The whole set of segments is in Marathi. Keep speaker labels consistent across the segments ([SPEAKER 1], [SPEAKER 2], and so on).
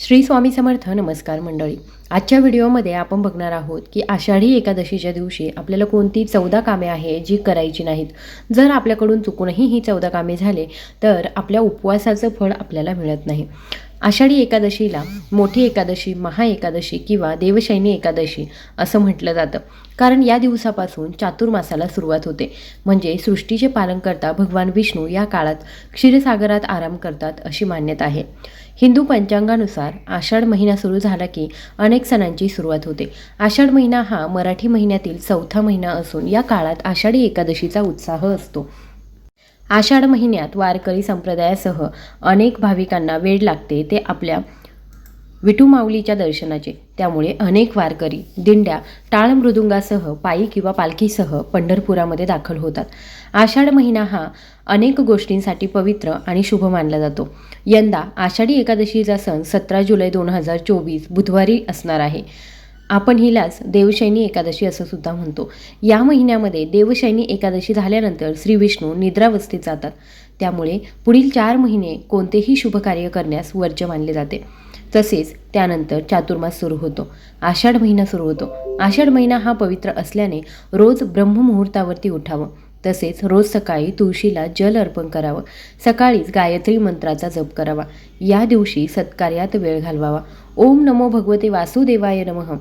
[SPEAKER 1] श्री स्वामी समर्थ नमस्कार मंडळी. आजच्या व्हिडिओमध्ये आपण बघणार आहोत की आषाढी एकादशीच्या दिवशी आपल्याला कोणती चौदा कामे आहे जी करायची नाहीत. जर आपल्याकडून चुकूनही ही चौदा कामे झाले तर आपल्या उपवासाचं फळ आपल्याला मिळत नाही. आषाढी एकादशीला मोठी एकादशी महा एकादशी किंवा देवशैनी एकादशी असं म्हटलं जातं. कारण या दिवसापासून चातुर्मासाला सुरुवात होते. म्हणजे सृष्टीचे पालन करता भगवान विष्णू या काळात क्षीरसागरात आराम करतात अशी मान्यता आहे. हिंदू पंचांगानुसार आषाढ महिना सुरू झाला की अनेक सणांची सुरुवात होते. आषाढ महिना हा मराठी महिन्यातील चौथा महिना असून या काळात आषाढी एकादशीचा उत्साह असतो. आषाढ महिन्यात वारकरी संप्रदायासह अनेक भाविकांना वेळ लागते ते आपल्या विठू माऊलीच्या दर्शनाचे. त्यामुळे अनेक वारकरी दिंड्या टाळ मृदुंगासह पायी किंवा पालखीसह पंढरपुरामध्ये दाखल होतात. आषाढ महिना हा अनेक गोष्टींसाठी पवित्र आणि शुभ मानला जातो. यंदा आषाढी एकादशीचा सण सतरा जुलै दोन हजार चोवीस बुधवारी असणार आहे. आपण हिलाच देवशैनी एकादशी असं सुद्धा म्हणतो. या महिन्यामध्ये देवशैनी एकादशी झाल्यानंतर श्री विष्णू निद्रावस्थेत जातात. त्यामुळे पुढील चार महिने कोणतेही शुभ कार्य करण्यास वर्ज्य मानले जाते. तसेच त्यानंतर चातुर्मास सुरू होतो. आषाढ महिना सुरू होतो. आषाढ महिना हा पवित्र असल्याने रोज ब्रह्ममुहूर्तावरती उठावं. तसेच रोज सकाळी तुळशीला जल अर्पण करावं. सकाळीच गायत्री मंत्राचा जप करावा. या दिवशी सत्कार्यात वेळ घालवावा. ओम नमो भगवते वासुदेवाय नमः.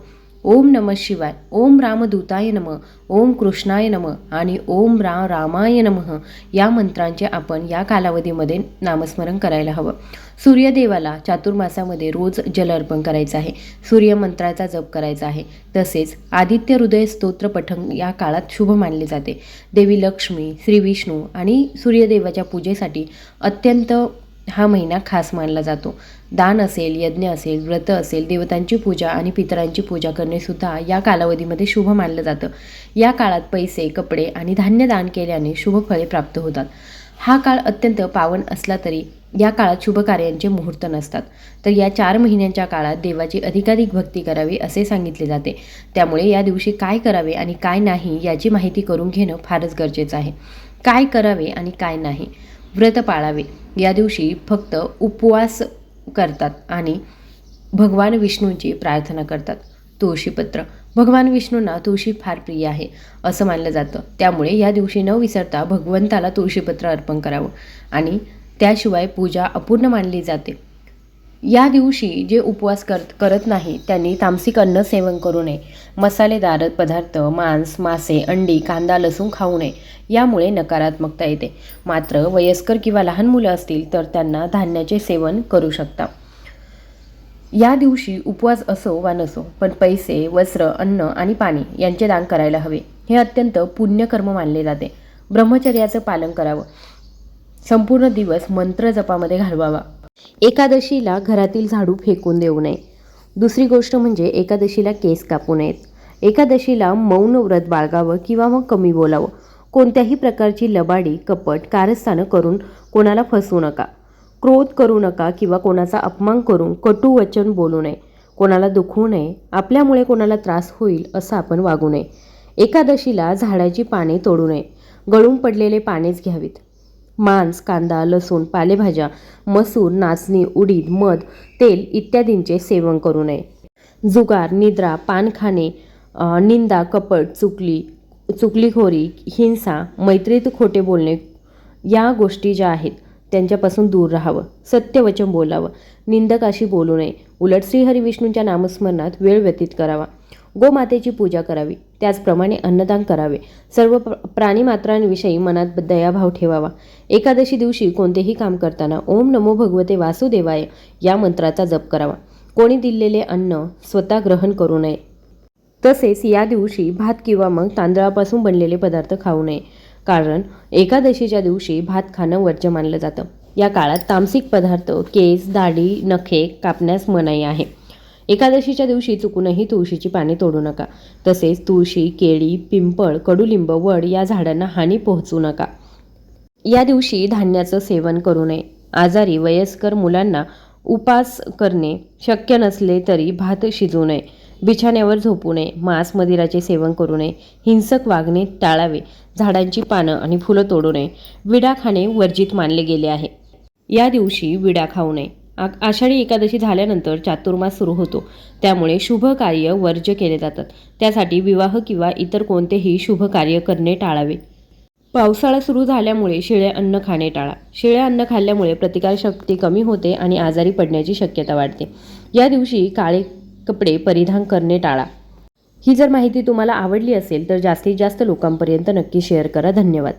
[SPEAKER 1] ओम नम शिवाय. ओम रामदूताय नम. ओम कृष्णाय नम आणि ओम रा रामाय नमः या मंत्रांचे आपण या कालावधीमध्ये नामस्मरण करायला हवं. सूर्यदेवाला चातुर्मासामध्ये रोज जल अर्पण करायचं आहे. सूर्यमंत्राचा जप करायचा आहे. तसेच आदित्य हृदय स्तोत्र पठण या काळात शुभ मानले जाते. देवी लक्ष्मी श्री विष्णू आणि सूर्यदेवाच्या पूजेसाठी अत्यंत हा महिना खास मानला जातो. दान असेल यज्ञ असेल व्रत असेल देवतांची पूजा आणि पितरांची पूजा करणेसुद्धा या कालावधीमध्ये शुभ मानलं जातं. या काळात पैसे कपडे आणि धान्य दान केल्याने शुभ फळे प्राप्त होतात. हा काळ अत्यंत पावन असला तरी या काळात शुभ कार्यांचे मुहूर्त नसतात. तर या चार महिन्यांच्या काळात देवाची अधिकाधिक भक्ती करावी असे सांगितले जाते. त्यामुळे या दिवशी काय करावे आणि काय नाही याची माहिती करून घेणं फारच गरजेचं आहे. काय करावे आणि काय नाही. व्रत पाळावे. या दिवशी फक्त उपवास करतात आणि भगवान विष्णूंची प्रार्थना करतात. तुळशीपत्र भगवान विष्णूंना तुळशी फार प्रिय आहे असं मानलं जातं. त्यामुळे या दिवशी न विसरता भगवंताला तुळशीपत्र अर्पण करावं आणि त्याशिवाय पूजा अपूर्ण मानली जाते. या दिवशी जे उपवास करत करत नाही त्यांनी तामसिक अन्न सेवन करू नये. मसालेदार पदार्थ मांस मासे अंडी कांदा लसूण खाऊ नये यामुळे नकारात्मकता येते. मात्र वयस्कर किंवा लहान मुलं असतील तर त्यांना धान्याचे सेवन करू शकता. या दिवशी उपवास असो वा नसो पण पैसे वस्त्र अन्न आणि पाणी यांचे दान करायला हवे. हे अत्यंत पुण्यकर्म मानले जाते. ब्रह्मचर्याचं पालन करावं. संपूर्ण दिवस मंत्र जपामध्ये घालवावा. एकादशीला घरातील झाडू फेकून देऊ नये. दुसरी गोष्ट म्हणजे एकादशीला केस कापू नयेत. एकादशीला मौन व्रत बाळगावं किंवा मग कमी बोलावं. कोणत्याही प्रकारची लबाडी कपट कारस्थानं करून कोणाला फसवू नका. क्रोध करू नका किंवा कोणाचा अपमान करून कटू वचन बोलू नये. कोणाला दुखवू नये. आपल्यामुळे कोणाला त्रास होईल असं आपण वागू नये. एकादशीला झाडाची पाने तोडू नये. गळून पडलेले पानेच घ्यावीत. मांस कांदा लसूण पालेभाज्या मसूर नाचणी उडीद मध तेल इत्यादींचे सेवन करू नये. जुगार निद्रा पान खाणे निंदा कपट चुकली चुकलीखोरी हिंसा मैत्रीत खोटे बोलणे या गोष्टी ज्या आहेत त्यांच्यापासून दूर राहावं सत्यवचन बोलावं निंदकाशी बोलू नये. उलट श्रीहरी विष्णूंच्या नामस्मरणात वेळ व्यतीत करावा. गोमातेची पूजा करावी. त्याचप्रमाणे अन्नदान करावे. सर्व प्र प्राणीमात्रांविषयी मनात दयाभाव ठेवावा. एकादशी दिवशी कोणतेही काम करताना ओम नमो भगवते वासुदेवाय या मंत्राचा जप करावा. कोणी दिलेले अन्न स्वतः ग्रहण करू नये. तसेच या दिवशी भात किंवा मग तांदळापासून बनलेले पदार्थ खाऊ नये. कारण एकादशीच्या दिवशी भात खाणं वर्ज्य मानलं जातं. या काळात तामसिक पदार्थ केस दाढी नखे कापण्यास मनाई आहे. एकादशीच्या दिवशी चुकूनही तुळशीची पाने तोडू नका. तसेच तुळशी केळी पिंपळ कडुलिंब वड या झाडांना हानी पोहोचू नका. या दिवशी धान्याचं सेवन करू नये. आजारी वयस्कर मुलांना उपास करणे शक्य नसले तरी भात शिजू नये. बिछाण्यावर झोपू नये. मांस मदिराचे सेवन करू नये. हिंसक वागणे टाळावे. झाडांची पानं आणि फुलं तोडू नये. विडा खाणे वर्जित मानले गेले आहे. या दिवशी विडा खाऊ नये. आषाढी एकादशी झाल्यानंतर चातुर्मास सुरू होतो. त्यामुळे शुभ कार्य वर्ज्य केले जातात. त्यासाठी विवाह किंवा इतर कोणतेही शुभ कार्य करणे टाळावे. पावसाळा सुरू झाल्यामुळे शिळे अन्न खाणे टाळा. शिळे अन्न खाल्ल्यामुळे प्रतिकारशक्ती कमी होते आणि आजारी पडण्याची शक्यता वाढते. या दिवशी काळे कपडे परिधान करणे टाळा. ही जर माहिती तुम्हाला आवडली असेल तर जास्तीत जास्त लोकांपर्यंत नक्की शेअर करा. धन्यवाद.